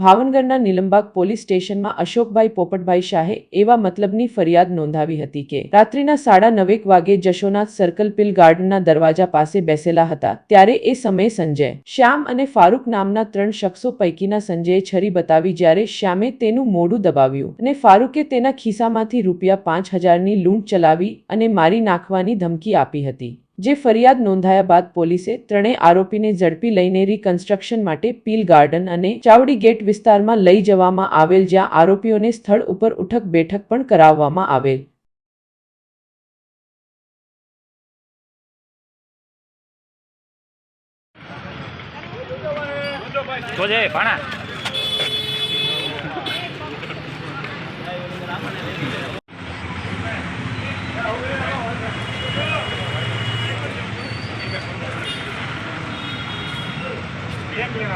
ભાવનગરના નિલંબાગ પોલીસ સ્ટેશનમાં અશોકભાઈ પોપટભાઈ શાહે એવા મતલબની ફરિયાદ નોંધાવી હતી કે, રાત્રિના સાડા નવેક વાગે જશોનાથ સર્કલ પિલ ગાર્ડનના દરવાજા પાસે બેસેલા હતા, ત્યારે એ સમયે સંજય, શ્યામ અને ફારૂક નામના ત્રણ શખ્સો પૈકીના સંજયે છરી બતાવી જ્યારે શ્યામે તેનું મોઢું દબાવ્યું અને ફારૂકે તેના ખિસ્સામાંથી રૂપિયા પાંચ હજારની લૂંટ ચલાવી અને મારી નાખવાની ધમકી આપી હતી. જે ફરિયાદ નોંધાયા બાદ પોલીસે ત્રણેય આરોપીને ઝડપી લઈને રિકન્સ્ટ્રક્શન માટે પીલ ગાર્ડન અને ચાવડી ગેટ વિસ્તારમાં લઈ જવામાં આવેલ જ્યાં આરોપીઓને સ્થળ ઉપર ઉઠક બેઠક પણ કરાવવામાં આવેલ. ભાણા.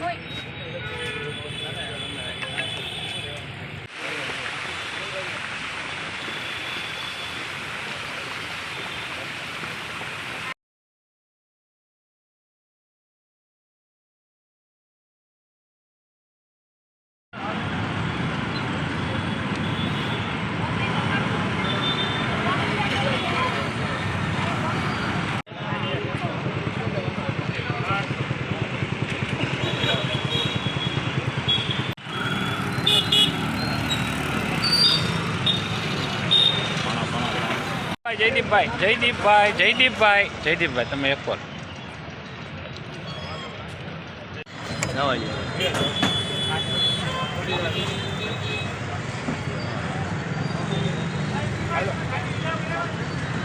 Wait. જયદીપભાઈ જયદીપભાઈ જયદીપભાઈ જયદીપભાઈ. તમે એક પર નવા